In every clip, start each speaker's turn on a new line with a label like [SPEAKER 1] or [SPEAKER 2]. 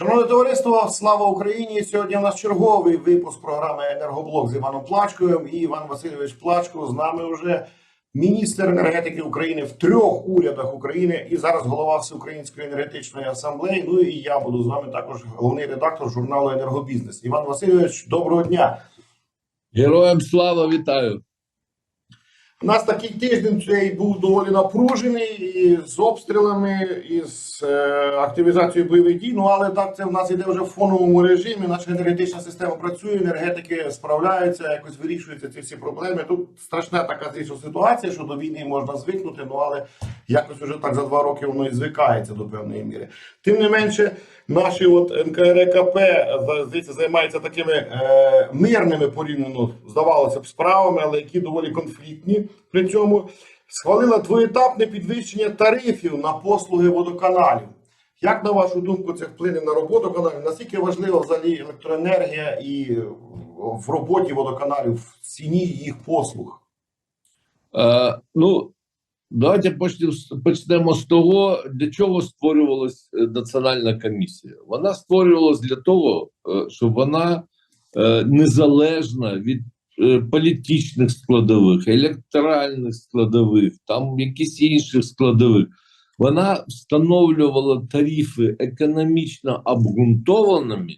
[SPEAKER 1] Шановне товариство, слава Україні! Сьогодні у нас черговий випуск програми Енергоблок з Іваном Плачкою. І Іван Васильович Плачко з нами вже міністр енергетики України в трьох урядах України і зараз голова Всеукраїнської енергетичної асамблеї. Ну і я буду з вами також головний редактор журналу Енергобізнес. Іван Васильович, доброго дня!
[SPEAKER 2] Героям слава вітаю.
[SPEAKER 1] У нас такий тиждень цей був доволі напружений і з обстрілами, і з е, активізацією бойових дій. Ну але так це в нас іде вже в фоновому режимі. Наша енергетична система працює, енергетики справляються, якось вирішуються ці всі проблеми. Тут страшна така звісно, ситуація, що до війни можна звикнути, ну але якось уже так за два роки воно і звикається до певної міри. Тим не менше, наші от НКРКП здається, займаються такими е, мирними порівняно, здавалося б, справами, але які доволі конфліктні при цьому. Схвалила двоетапне підвищення тарифів на послуги водоканалів. Як на вашу думку, це вплине на роботу каналів? Наскільки важлива взагалі електроенергія і в роботі водоканалів, в ціні їх послуг?
[SPEAKER 2] Е, ну, давайте почнемо, з- того, для чого створювалась е, національна комісія. Вона створювалась для того, е, щоб вона е, незалежна від політичних складових, електоральних складових, там якісь інших складових. Вона встановлювала тарифи економічно обґрунтованими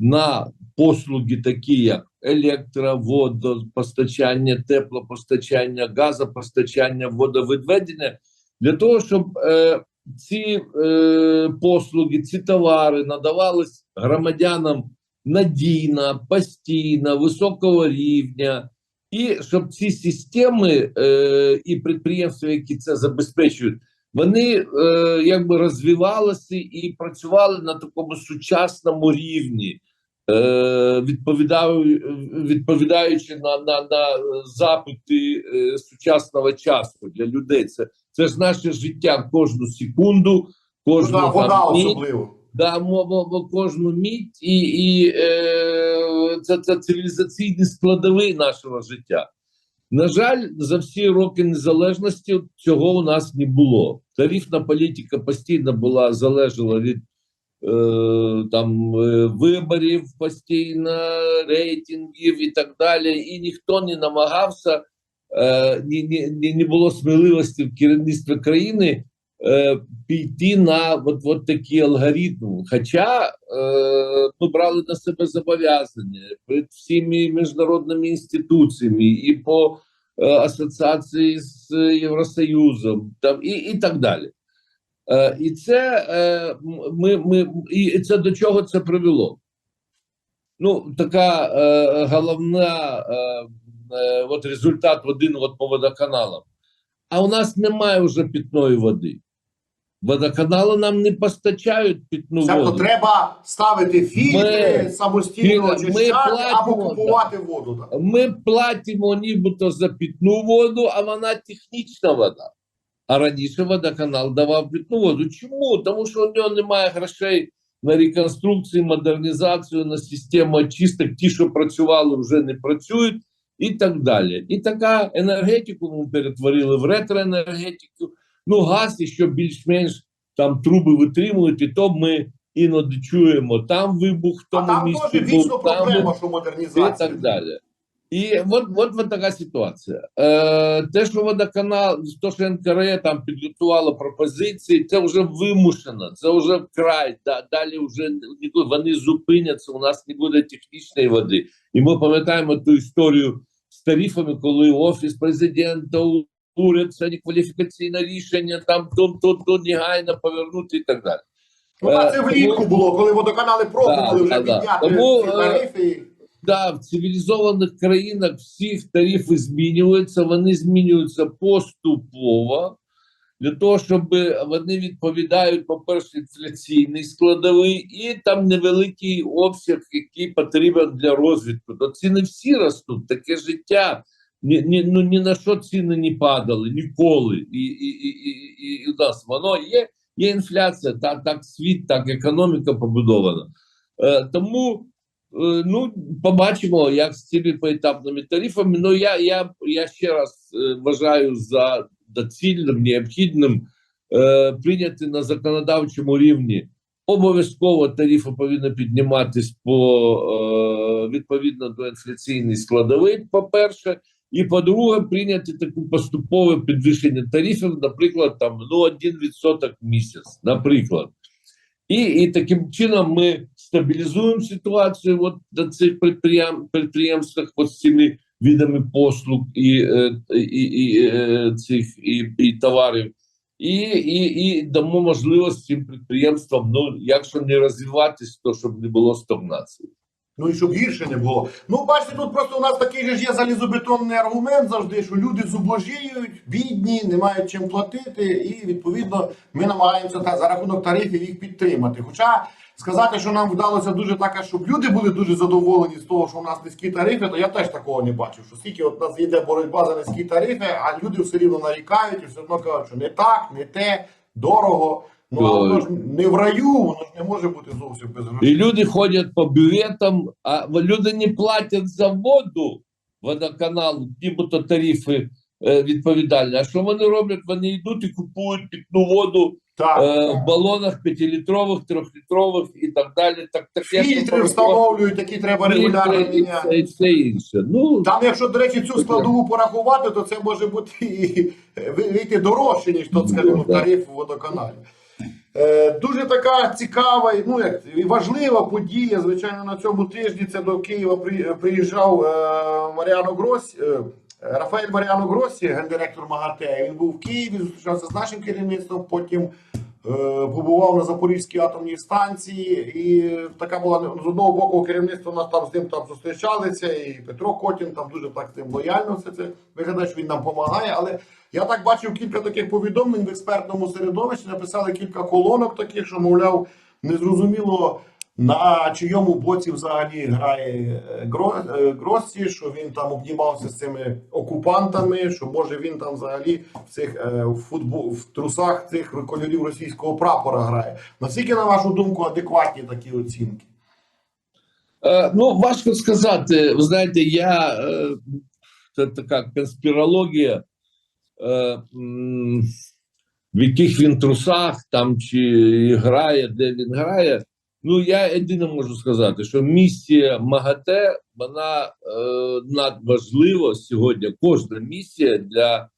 [SPEAKER 2] на послуги, такі як електроводопостачання, теплопостачання, газопостачання, водовідведення, для того, щоб е, ці е, послуги, ці товари надавались громадянам надійно, постійно, високого рівня, і щоб ці системи е, і підприємства, які це забезпечують, вони е, якби розвивалися і працювали на такому сучасному рівні, е, відповідаю, відповідаючи на, на, на запити е, сучасного часу для людей. Це, це ж наше життя кожну секунду, кожну
[SPEAKER 1] Вода, особливо.
[SPEAKER 2] Да, мова кожну мить, і, і е, це, це цивілізаційні складові нашого життя. На жаль, за всі роки незалежності цього у нас не було. Тарифна політика постійно була залежала від е, там е, виборів, постійно рейтингів і так далі. І ніхто не намагався, е, ні, ні, не було сміливості в керівництві країни е, піти на от, от такі алгоритми. Хоча е, ми брали на себе зобов'язання перед всіми міжнародними інституціями і по е, асоціації з Євросоюзом, там і, і так далі. Е, і це е, ми, ми і це до чого це привело? Ну, така е, головна е, е, от результат один от по водоканалам. А у нас немає вже питної води. Водоканали нам не постачають питну
[SPEAKER 1] Тобто
[SPEAKER 2] воду.
[SPEAKER 1] треба ставити фільтри,
[SPEAKER 2] Ми-
[SPEAKER 1] самостійно очищати або купувати воду. Так.
[SPEAKER 2] Ми платимо нібито за питну воду, а вона технічна вода. А раніше водоканал давав питну воду. Чому? Тому що у нього немає грошей на реконструкцію, модернізацію, на систему очисток. Ті, що працювали, вже не працюють, і так далі. І така енергетику ми перетворили в ретроенергетику. Ну, газ, і що більш-менш там труби витримують, і то ми іноді чуємо там вибух, в
[SPEAKER 1] А там
[SPEAKER 2] місці
[SPEAKER 1] теж
[SPEAKER 2] був,
[SPEAKER 1] вічно
[SPEAKER 2] там
[SPEAKER 1] проблема, що
[SPEAKER 2] і так далі. І от, от, от така ситуація. Е, те, що водоканал, то, що НКРЕ там підготувало пропозиції, це вже вимушено, це вже вкрай. Да, далі вже ніколи вони зупиняться. У нас не буде технічної води. І ми пам'ятаємо ту історію з тарифами, коли офіс президента, уряд, це кваліфікаційне рішення, там тут, тут, тут негайно повернути і так далі.
[SPEAKER 1] Ну, а це
[SPEAKER 2] Е,
[SPEAKER 1] влітку було, коли водоканали пробували
[SPEAKER 2] Да,
[SPEAKER 1] вже
[SPEAKER 2] да,
[SPEAKER 1] підняти
[SPEAKER 2] Тому, е,
[SPEAKER 1] тарифи.
[SPEAKER 2] Да, в цивілізованих країнах всі тарифи змінюються, вони змінюються поступово для того, щоб вони відповідають, по-перше, інфляційний складовий, і там невеликий обсяг, який потрібен для розвитку. То ціни всі ростуть, таке життя. Ні, ні, ну, ні на що ціни не падали ніколи. І, і, і, і, і, і нас воно є, є інфляція, так, так світ, так економіка побудована. Е, тому Е, Ну, побачимо, як з цими поетапними тарифами. Ну я, я, я ще раз е, вважаю за доцільним, необхідним е, прийняти на законодавчому рівні Обов'язково тарифи повинні підніматись по е, відповідно до інфляційної складової, по-перше, і по-друге, прийняти таке поступове підвищення тарифів, наприклад, там ну 1% в місяць, наприклад. І, і таким чином ми стабілізуємо ситуацію от на цих підприєм, підприємствах з цими видами послуг і, е, і, і, е, цих і, і товарів. І, і, і дамо можливість цим підприємствам, ну якщо не розвиватись, то щоб не було стагнації.
[SPEAKER 1] Ну і щоб гірше не було. Ну, бачите, тут просто у нас такий же ж є залізобетонний аргумент завжди, що люди зубожіють, бідні, не мають чим платити, і відповідно ми намагаємося та, за рахунок тарифів їх підтримати. Хоча сказати, що нам вдалося дуже так, щоб люди були дуже задоволені з того, що у нас низькі тарифи, то я теж такого не бачив. Що скільки от у нас йде боротьба за низькі тарифи, а люди все рівно нарікають і все одно кажуть, що не так, не те, дорого. Ну а воно ж не в раю, воно ж не може бути зовсім без грошей.
[SPEAKER 2] І люди ходять по бюветам, а люди не платять за воду водоканалу, нібито тарифи е, відповідальні. А що вони роблять? Вони йдуть і купують питну воду
[SPEAKER 1] Так.
[SPEAKER 2] е, в балонах п'ятилітрових, трьохлітрових і так далі. Так, так
[SPEAKER 1] Фільтри встановлюють, які треба регулярно
[SPEAKER 2] і
[SPEAKER 1] міняти.
[SPEAKER 2] все, і все інше. Ну,
[SPEAKER 1] Там, якщо, до речі, цю складову порахувати, то це може бути і вийти дорожче, ніж тот, скажімо,
[SPEAKER 2] Ну, да.
[SPEAKER 1] тариф у водоканалі. Е, дуже така цікава ну, як, і важлива подія. Звичайно, на цьому тижні це до Києва при- приїжджав е, Маріано Гросі, е, Рафаель Маріано Гросі, гендиректор МАГАТЕ. Він був в Києві, зустрічався з нашим керівництвом, потім побував на Запорізькій атомній станції. І така була з одного боку керівництво нас там з ним там зустрічалися, і Петро Котін там дуже так з ним лояльно все це виглядає, що він нам допомагає. Але я так бачив кілька таких повідомлень в експертному середовищі. Написали кілька колонок таких, що мовляв, незрозуміло. На чийому боці взагалі грає е, е, Гроссі, що він там обнімався з цими окупантами, що може він там взагалі в цих е, в футбол в трусах цих кольорів російського прапора грає. Наскільки, на вашу думку, адекватні такі оцінки?
[SPEAKER 2] Е, ну, важко сказати. Ви знаєте, я е, це така конспірологія, е, в яких він трусах там чи грає, де він грає. Ну, я єдине можу сказати, що місія МАГАТЕ вона е, надважлива сьогодні. Кожна місія для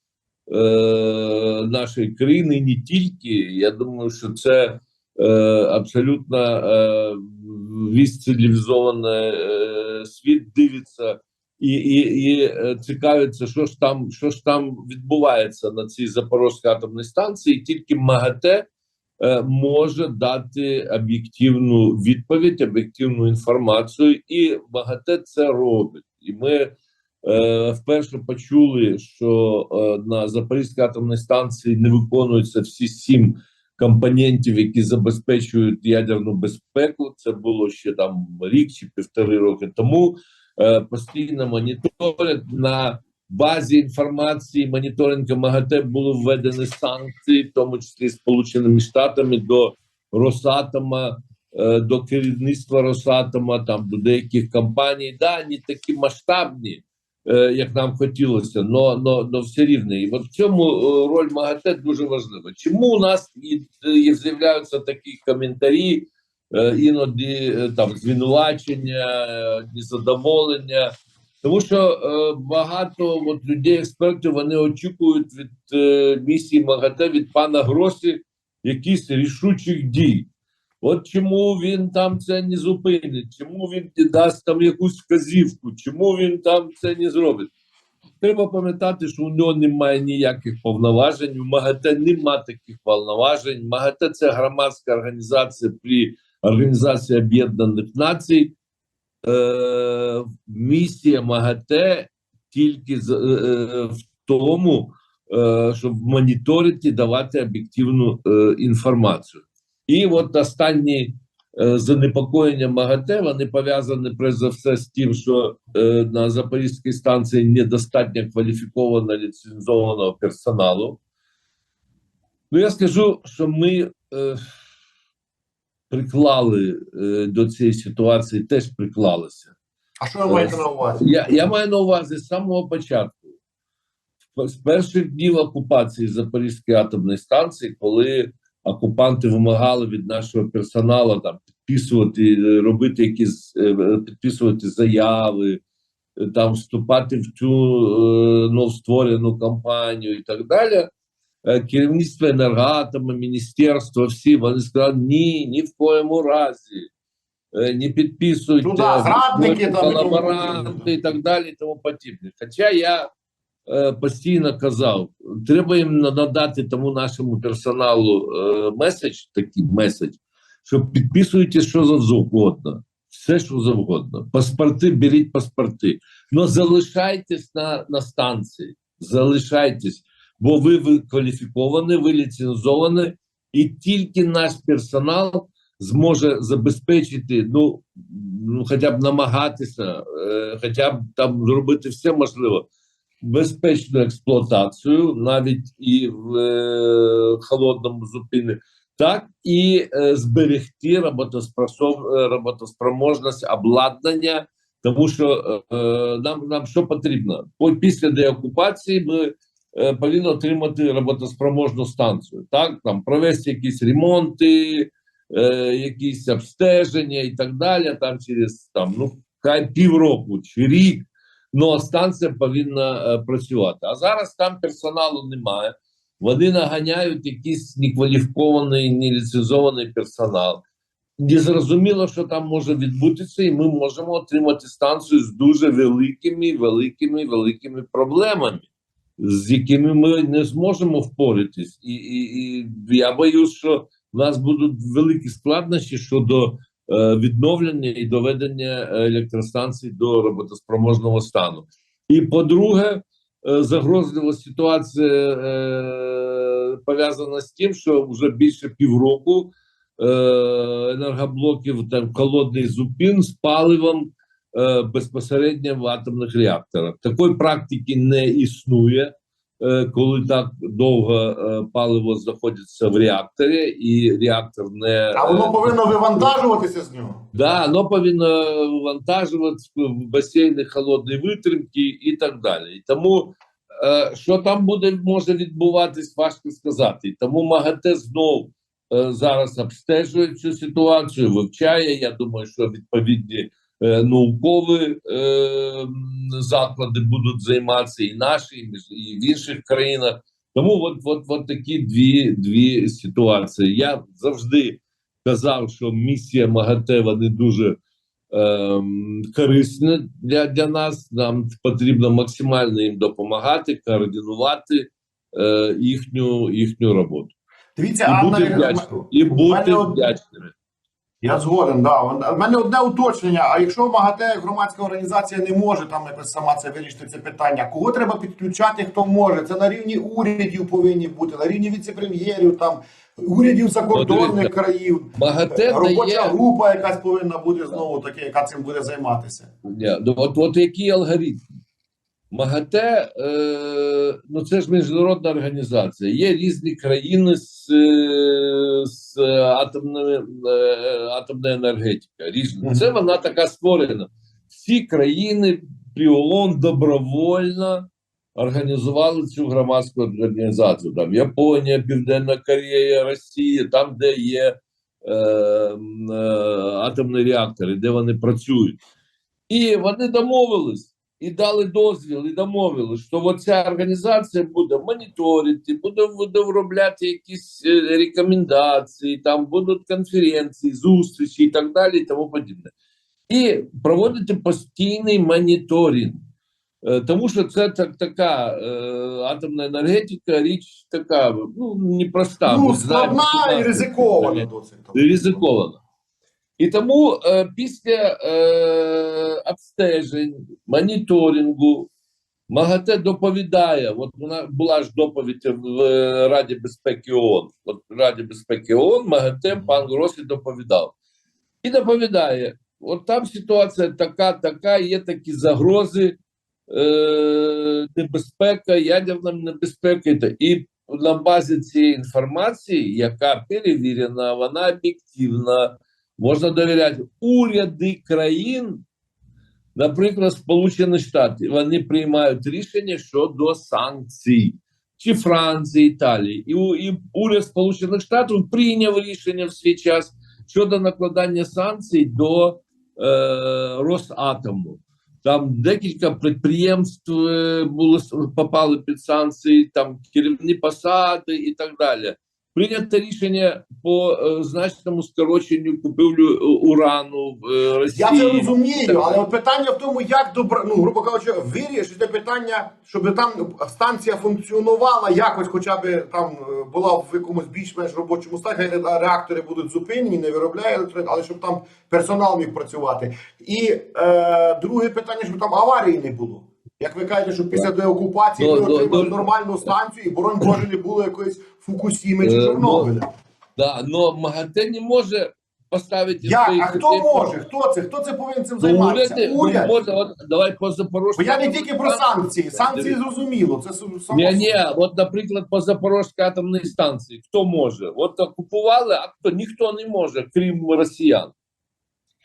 [SPEAKER 2] е, нашої країни не тільки. Я думаю, що це е, абсолютно е, весь цивілізований е, світ дивиться і, і, і е, цікавиться, що ж там, що ж там відбувається на цій Запорозькій атомній станції. Тільки МАГАТЕ е, може дати об'єктивну відповідь, об'єктивну інформацію, і МАГАТЕ це робить. І ми е, вперше почули, що е, на Запорізькій атомній станції не виконуються всі сім компонентів, які забезпечують ядерну безпеку. Це було ще там рік чи півтори роки тому. Е, постійно моніторять на базі інформації моніторингу МАГАТЕ було введені санкції, в тому числі Сполученими Штатами до Росатома, е, до керівництва Росатома, там до деяких компаній. Да, не такі масштабні, е, як нам хотілося, но, но, но все рівно. І от в цьому роль МАГАТЕ дуже важлива. Чому у нас і, і з'являються такі коментарі? Е, Іноді е, там звинувачення, е, незадоволення, тому що багато от, людей, експертів, вони очікують від місії МАГАТЕ від пана Гросі якісь рішучих дій. От чому він там це не зупинить, чому він не дасть там якусь вказівку, чому він там це не зробить. Треба пам'ятати, що у нього немає ніяких повноважень. У МАГАТЕ немає таких повноважень. МАГАТЕ це громадська організація при Організації Об'єднаних Націй. Е, місія МАГАТЕ тільки е, в тому, е, щоб моніторити давати об'єктивну е, інформацію. І от останні е, занепокоєння МАГАТЕ вони пов'язані перш за все з тим, що е, на Запорізькій станції недостатньо кваліфіковано ліцензованого персоналу. Ну, я скажу, що ми е, приклали е, до цієї ситуації, теж приклалися.
[SPEAKER 1] А що ви маєте на увазі?
[SPEAKER 2] Я, я маю на увазі з самого початку, з перших днів окупації Запорізької атомної станції, коли окупанти вимагали від нашого персоналу там підписувати, робити якісь е, підписувати заяви, там вступати в цю е, новостворену компанію і так далі. Е, Керівництво енергоатома, міністерство, всі вони сказали, ні, ні в коєму разі. е, Не підписуйте
[SPEAKER 1] Ну да, зрадники
[SPEAKER 2] колаборанти і так далі, і тому подібне. Хоча я е, постійно казав, треба їм надати тому нашому персоналу е, меседж, такий меседж, що підписуйте що завгодно, все що завгодно. Паспорти, беріть паспорти. Но залишайтесь на, на станції, залишайтесь, бо ви, кваліфіковані, ви ліцензовані, і тільки наш персонал зможе забезпечити, ну, ну хоча б намагатися, е, хоча б там зробити все можливе, безпечну експлуатацію, навіть і в е, холодному зупині, так і е, зберегти е, роботоспроможність обладнання, тому що е, нам, нам що потрібно? По- Після деокупації ми е, повинні отримати роботоспроможну станцію, так там провести якісь ремонти, е, якісь обстеження і так далі. Там через там ну хай півроку чи рік. Ну, станція повинна е, працювати. А зараз там персоналу немає. Вони наганяють якийсь некваліфікований, неліцензований персонал. Незрозуміло, що там може відбутися, і ми можемо отримати станцію з дуже великими, великими, великими проблемами, з якими ми не зможемо впоратись. І, і, і я боюсь, що в нас будуть великі складнощі щодо е, відновлення і доведення електростанцій до роботоспроможного стану. І по-друге, е, загрозлива ситуація е, пов'язана з тим, що вже більше півроку е, енергоблоків там холодний зупин з паливом безпосередньо в атомних реакторах. Такої практики не існує, е, коли так довго е, паливо знаходиться в реакторі, і реактор не
[SPEAKER 1] А воно повинно вивантажуватися з нього.
[SPEAKER 2] Да, оно повинно вантажуватися в басейни холодної витримки і так далі. І тому, е, що там буде, може відбуватись, важко сказати. Тому МАГАТЕ знов е, зараз обстежує цю ситуацію, вивчає. Я думаю, що відповідні е, наукові е, заклади будуть займатися і наші, і в інших країнах. Тому от, от, от такі дві, дві ситуації. Я завжди казав, що місія МАГАТЕ вони дуже ем, корисна для, для нас. Нам потрібно максимально їм допомагати, координувати е, їхню, їхню роботу.
[SPEAKER 1] Дивіться,
[SPEAKER 2] І
[SPEAKER 1] Анна,
[SPEAKER 2] бути вдячними. І бути вдячними.
[SPEAKER 1] Я згоден, да. У мене одне уточнення. А якщо МАГАТЕ як громадська організація не може там якось сама це вирішити це питання, кого треба підключати, хто може? Це на рівні урядів повинні бути, на рівні віце-прем'єрів, там урядів закордонних країв.
[SPEAKER 2] МАГАТЕ
[SPEAKER 1] Робоча
[SPEAKER 2] дає
[SPEAKER 1] група якась повинна бути знову таке, яка цим буде займатися.
[SPEAKER 2] Ну, от, от який алгоритм? МАГАТЕ, е, ну це ж міжнародна організація. Є різні країни з, е, з атомною, е, атомною енергетикою. Різні. Це вона така створена. Всі країни при ООН добровольно організували цю громадську організацію. Там Японія, Південна Корея, Росія, там, де є е, е, атомні реактори, де вони працюють. І вони домовились і дали дозвіл, і домовились, що оця організація буде моніторити, буде, буде виробляти якісь е, рекомендації, там будуть конференції, зустрічі і так далі, і тому подібне. І проводити постійний моніторинг. Е, Тому що це так, така е, атомна енергетика, річ така ну, непроста.
[SPEAKER 1] ну, складна і ризикована досить.
[SPEAKER 2] ризиковано. І тому е, після е, обстежень, моніторингу, МАГАТЕ доповідає. От вона була ж доповідь в е, Раді безпеки ООН. От в Раді безпеки ООН МАГАТЕ пан Гросі доповідав. І доповідає: от там ситуація така, така, є такі загрози, е, небезпека, ядерна небезпека. і І на базі цієї інформації, яка перевірена, вона об'єктивна, можна довіряти уряди країн, наприклад, Сполучені Штати, вони приймають рішення щодо санкцій. чи Франції, Італії. І, і уряд Сполучених Штатів прийняв рішення в свій час щодо накладання санкцій до е, Росатому. Там декілька підприємств е, були попали під санкції, там керівні посади і так далі. Прийнято рішення по е, значному скороченню купівлю е, урану в е, Росії.
[SPEAKER 1] Я це розумію, але питання в тому, як добра, ну грубо кажучи, вирішити питання, щоб там станція функціонувала якось, хоча б там е, була в якомусь більш-менш робочому стані, реактори будуть зупинені, не виробляє електроен- але щоб там персонал міг працювати. І е, друге питання, щоб там аварії не було. Як ви кажете, що після деокупації ми отримали
[SPEAKER 2] ну,
[SPEAKER 1] нормальну станцію, і боронь Боже не було якоїсь Фукусіми чи
[SPEAKER 2] Е, ну,
[SPEAKER 1] Чорнобиля.
[SPEAKER 2] Да, но МАГАТЕ не може поставити
[SPEAKER 1] Як?
[SPEAKER 2] своїх
[SPEAKER 1] А хто
[SPEAKER 2] людей-
[SPEAKER 1] може? Хто це? Хто це повинен цим
[SPEAKER 2] Ну,
[SPEAKER 1] займатися?
[SPEAKER 2] уряд, ну,
[SPEAKER 1] Уряд.
[SPEAKER 2] може, от, давай по
[SPEAKER 1] Бо я не тільки про санкції. Санкції зрозуміло. Це само.
[SPEAKER 2] Ні, ні, от, наприклад, по Запорожській атомній станції. Хто може? От окупували, а хто? Ніхто не може, крім росіян.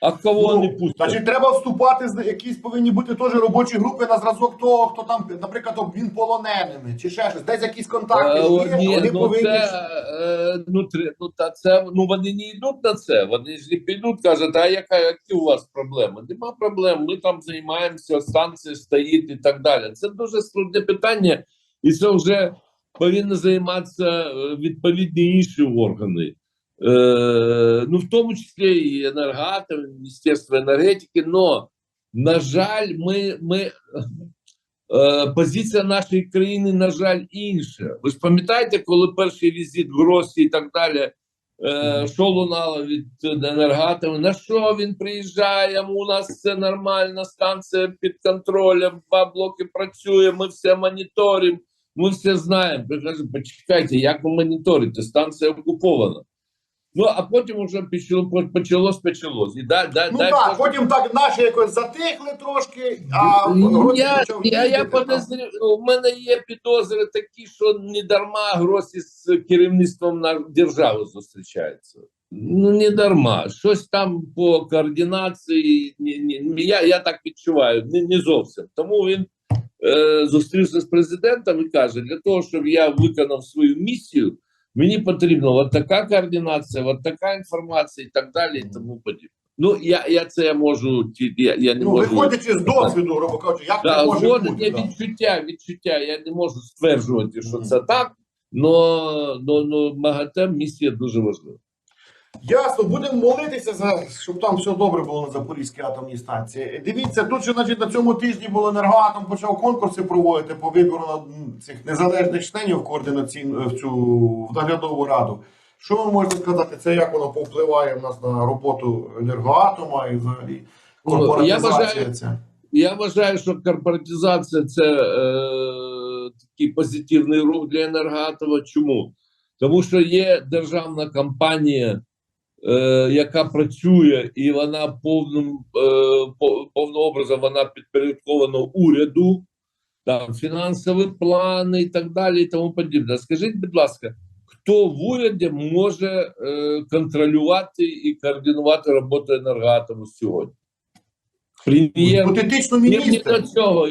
[SPEAKER 2] А кого
[SPEAKER 1] Ну,
[SPEAKER 2] не пустять?
[SPEAKER 1] Значить, треба вступати з якісь повинні бути теж робочі групи на зразок того, хто там, наприклад, обмін полоненими чи ще щось. Десь якісь контакти
[SPEAKER 2] Е,
[SPEAKER 1] є,
[SPEAKER 2] ні,
[SPEAKER 1] вони
[SPEAKER 2] ну,
[SPEAKER 1] повинні.
[SPEAKER 2] це, е, ну, тре- ну, та це, ну, вони не йдуть на це. Вони ж не підуть, кажуть, а яка, які у вас проблеми? Нема проблем, ми там займаємося, станція стоїть і так далі. Це дуже складне питання, і це вже повинні займатися е, відповідні інші органи. Е, ну, в тому числі і енергатом, і Міністерство енергетики, но, на жаль, ми, ми е, позиція нашої країни, на жаль, інша. Ви ж пам'ятаєте, коли перший візит в Росії і так далі, е, що лунало від енергатами, на що він приїжджає, у нас все нормально, станція під контролем, два блоки працює, ми все моніторимо, ми все знаємо. Ви кажете, почекайте, як ви моніторите, станція окупована. Ну, а потім вже почало, почалось, почалось. І да, да,
[SPEAKER 1] Ну
[SPEAKER 2] дай
[SPEAKER 1] так,
[SPEAKER 2] Боже,
[SPEAKER 1] потім так наші якось затихли трошки, а Гросі
[SPEAKER 2] я,
[SPEAKER 1] почав
[SPEAKER 2] я, я подозрю, у мене є підозри такі, що не дарма Гросі з керівництвом на держави зустрічаються. Ну, не дарма. Щось там по координації. Ні, ні, я, я так відчуваю, не, не зовсім. Тому він е, зустрівся з президентом і каже: для того, щоб я виконав свою місію, мені потрібна от така координація, от така інформація і так далі, і тому подібне. Ну, я, я це можу, ті- я, я не
[SPEAKER 1] Ну,
[SPEAKER 2] можу.
[SPEAKER 1] виходячи з досвіду, грубо кажучи, як
[SPEAKER 2] Да,
[SPEAKER 1] це може бути.
[SPEAKER 2] є
[SPEAKER 1] да.
[SPEAKER 2] відчуття, відчуття. Я не можу стверджувати, що
[SPEAKER 1] Мгм.
[SPEAKER 2] це так, но, но, ну МАГАТЕ місія дуже важлива.
[SPEAKER 1] Ясно, будемо молитися за щоб там все добре було на Запорізькій атомній станції. Дивіться, тут ще значить на цьому тижні було енергоатом почав конкурси проводити по вибору на цих незалежних членів координаційну в цю в наглядову раду. Що ви можете сказати? Це як воно повпливає в нас на роботу енергоатома і взагалі
[SPEAKER 2] Ну, я
[SPEAKER 1] корпоратизація
[SPEAKER 2] вважаю-
[SPEAKER 1] ця?
[SPEAKER 2] Я вважаю, що корпоратизація це е, такий позитивний рух для енергоатома. Чому? Тому що є державна компанія, е, яка працює, і вона повним е, повним образом вона підпорядкована уряду, там фінансові плани і так далі, і тому подібне. Скажіть, будь ласка, хто в уряді може е, контролювати і координувати роботу енергоатому сьогодні? Прем'єр
[SPEAKER 1] Гіпотетично
[SPEAKER 2] ні, ні до цього.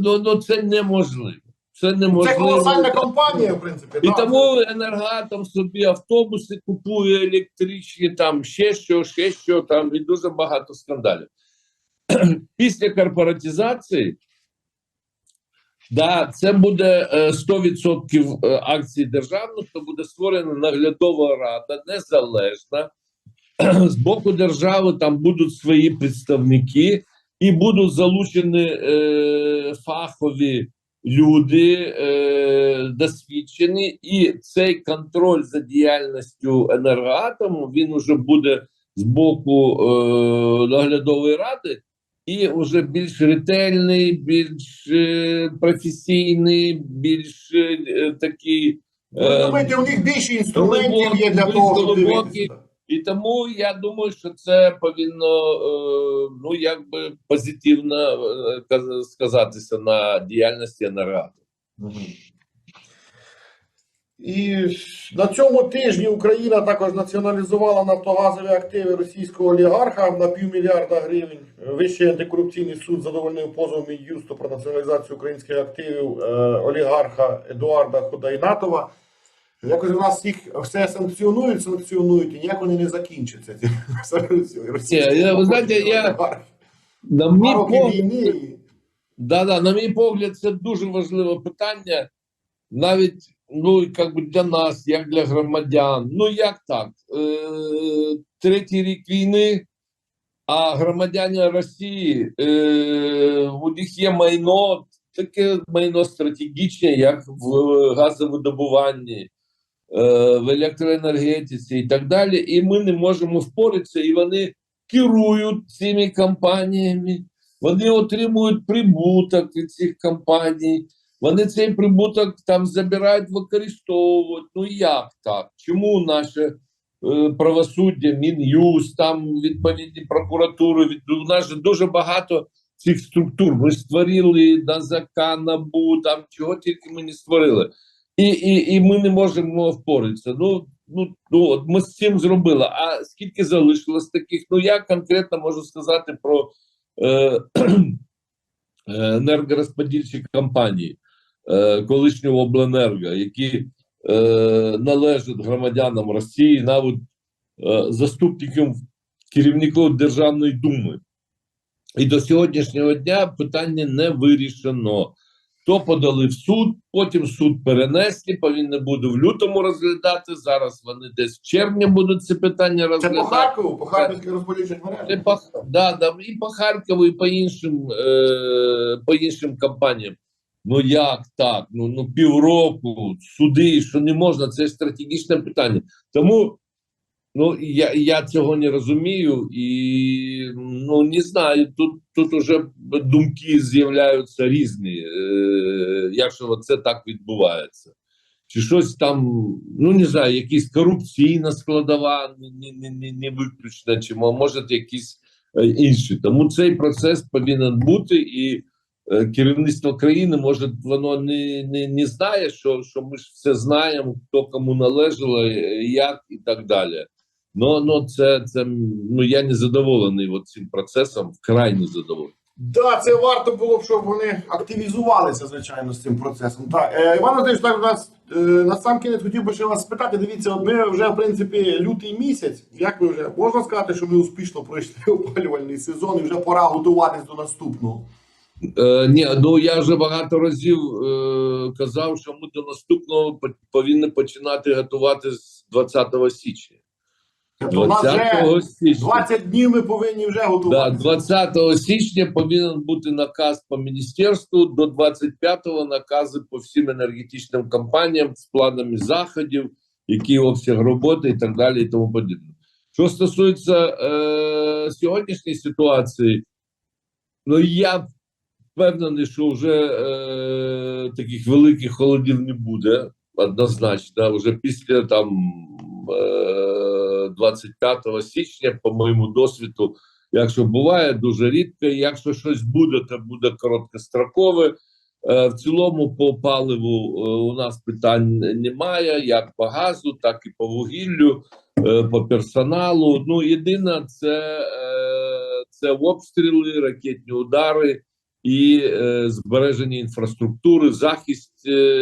[SPEAKER 2] Ну, ну це неможливо. Це
[SPEAKER 1] Це колосальна компанія, в принципі.
[SPEAKER 2] І
[SPEAKER 1] так.
[SPEAKER 2] тому енергоатом собі автобуси купує електричні, там ще що, ще що, там і дуже багато скандалів. Після корпоратизації, да, це буде е, 100% е, акцій державних, то буде створена наглядова рада, незалежна. З боку держави там будуть свої представники, і будуть залучені е, фахові люди е, досвідчені, і цей контроль за діяльністю енергоатому він уже буде з боку е, наглядової ради, і вже більш ретельний, більш е, професійний, більш е, такий.
[SPEAKER 1] Ви
[SPEAKER 2] е,
[SPEAKER 1] думаєте, у них більше інструментів є для того, щоб дивитися?
[SPEAKER 2] І тому я думаю, що це повинно е, ну якби позитивно е, сказатися на діяльності енергоатому.
[SPEAKER 1] І на цьому тижні Україна також націоналізувала нафтогазові активи російського олігарха на півмільярда гривень. Вищий антикорупційний суд задовольнив позов Мін'юсту про націоналізацію українських активів е, олігарха Едуарда Ходайнатова. Якось у нас їх все санкціонують, санкціонують, і ніяк вони не закінчаться.
[SPEAKER 2] ви знаєте, я- На мій погляд,
[SPEAKER 1] війни.
[SPEAKER 2] Да, да, на мій погляд, це дуже важливе питання, навіть ну як би для нас, як для громадян. Ну як так? Е, третій рік війни, а громадяни Росії е, у них є майно, таке майно стратегічне, як в газовидобуванні, в електроенергетиці і так далі. І ми не можемо впоратися, і вони керують цими компаніями. Вони отримують прибуток від цих компаній. Вони цей прибуток там забирають, використовують. Ну як так? Чому наше е, правосуддя, Мін'юст, там відповідні прокуратури? Від у нас же дуже багато цих структур. Ми створили НАЗК, НАБУ, там чого тільки ми не створили. І, і, і ми не можемо впоратися. Ну, ну, ну от ми з цим зробили. А скільки залишилось таких? Ну я конкретно можу сказати про е, е, енергорозподільчі компанії е, колишнього обленерго, які е, належать громадянам Росії, навіть е, заступникам керівників Державної думи. І до сьогоднішнього дня питання не вирішено. То подали в суд, потім суд перенесли, повинні буде в лютому розглядати. Зараз вони десь в червні будуть це питання
[SPEAKER 1] Це по Харкову, по Харківській розподільчих
[SPEAKER 2] І по, да, да, і по Харкову, і по іншим, е, по іншим компаніям. Ну як так? Ну, ну півроку, суди, що не можна, це стратегічне питання. Тому ну, я, я цього не розумію і ну, не знаю, тут, тут уже думки з'являються різні, е, якщо це так відбувається. Чи щось там, ну не знаю, якась корупційна складова не, не, не, не виключена, чи мо- може якісь е, інші. Тому цей процес повинен бути, і е, керівництво країни може воно не, не, не знає, що, що ми ж все знаємо, хто кому належало, е, як і так далі. Ну, ну це, це ну я не задоволений от цим процесом, вкрай не задоволений.
[SPEAKER 1] Да, це варто було б, щоб вони активізувалися, звичайно, з цим процесом. Так, е, Іван Андрійович, так нас е, на сам кінець хотів би ще вас спитати. Дивіться, от ми вже в принципі лютий місяць. Як ви вже можна сказати, що ми успішно пройшли опалювальний сезон і вже пора готуватись до наступного.
[SPEAKER 2] Е, ні, ну я вже багато разів е, казав, що ми до наступного по- повинні починати готувати з 20 січня.
[SPEAKER 1] Тобто у нас вже
[SPEAKER 2] 20 січня.
[SPEAKER 1] 20 днів ми повинні вже
[SPEAKER 2] Да, 20 січня повинен бути наказ по міністерству, до 25-го накази по всім енергетичним компаніям з планами заходів, який обсяг роботи і так далі, і тому подібне. Що стосується е, сьогоднішньої ситуації, ну я впевнений, що вже е, таких великих холодів не буде однозначно. Вже після там е, 25 січня, по моєму досвіду, якщо буває дуже рідко, якщо щось буде, то буде короткострокове. Е, В цілому по паливу е, у нас питань немає, як по газу, так і по вугіллю, е, по персоналу. Ну єдине, це, це обстріли, ракетні удари і збереження інфраструктури, захист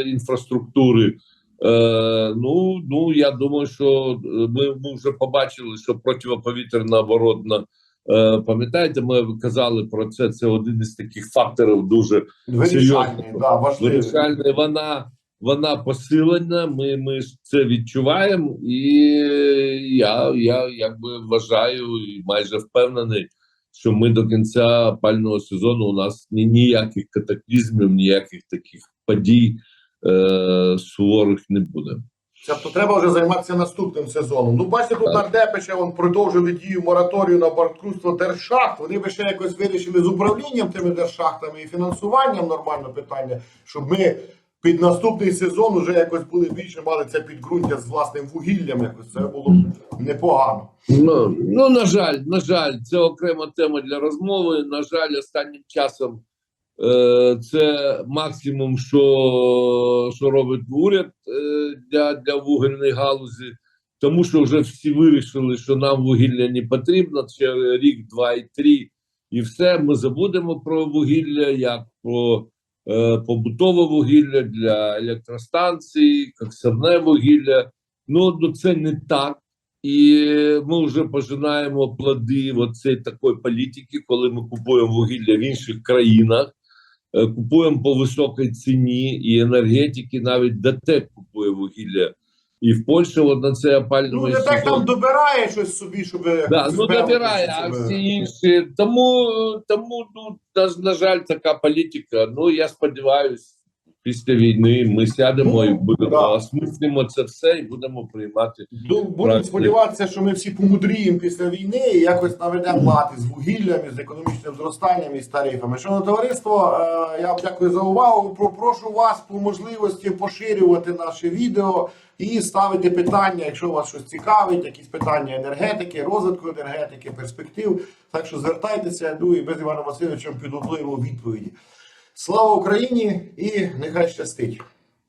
[SPEAKER 2] інфраструктури. Е, ну, ну я думаю, що е, ми, ми вже побачили, що противоповітряна оборона. Е, пам'ятаєте, ми казали про це. Це один із таких факторів дуже
[SPEAKER 1] Вирішальний, да,
[SPEAKER 2] вирішальний. Вона вона посилена. Ми, ми це відчуваємо, і я, я якби вважаю і майже впевнений, що ми до кінця опального сезону у нас ні, ніяких катаклізмів, ніяких таких подій е, суворих не буде.
[SPEAKER 1] Тобто треба вже займатися наступним сезоном. Ну, бачите, тут нардепи ще вон продовжили дію мораторію на банкрутство держшахт. Вони би ще якось вирішили з управлінням тими держшахтами і фінансуванням нормально питання, щоб ми під наступний сезон вже якось були більше мали це підґрунтя з власним вугіллям. Якось це було б непогано.
[SPEAKER 2] Ну, ну на жаль, на жаль, це окрема тема для розмови. На жаль, останнім часом Це максимум, що, що робить уряд е, для, для вугільної галузі, тому що вже всі вирішили, що нам вугілля не потрібно. Ще рік, два і три, і все. Ми забудемо про вугілля як про е, побутове вугілля для електростанцій, коксерне вугілля. Ну, ну це не так. І ми вже пожинаємо плоди оцеї такої політики, коли ми купуємо вугілля в інших країнах, е, купуємо по високій ціні, і енергетики навіть ДТЕК купує вугілля. І в Польщі от на це
[SPEAKER 1] Ну,
[SPEAKER 2] опалювальний
[SPEAKER 1] не так там добирає щось собі, щоб.
[SPEAKER 2] Да, ну добирає, а всі інші. Тому, тому ну, на, на жаль, така політика. Ну я сподіваюся, після війни ми сядемо
[SPEAKER 1] Ну,
[SPEAKER 2] і будемо
[SPEAKER 1] да.
[SPEAKER 2] осмислимо це все і будемо приймати.
[SPEAKER 1] Ну, будемо сподіватися, що ми всі помудріємо після війни і якось наведемо лад з вугіллям, з економічним зростанням і з тарифами. Шановне товариство, е, я вам дякую за увагу. Прошу вас по можливості поширювати наше відео і ставити питання, якщо вас щось цікавить, якісь питання енергетики, розвитку енергетики, перспектив. Так що звертайтеся, ну і ми з Іваном Васильовичем підготуємо відповіді. Слава Україні і нехай щастить!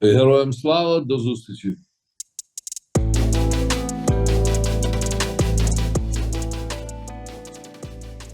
[SPEAKER 2] Героям слава, до зустрічі.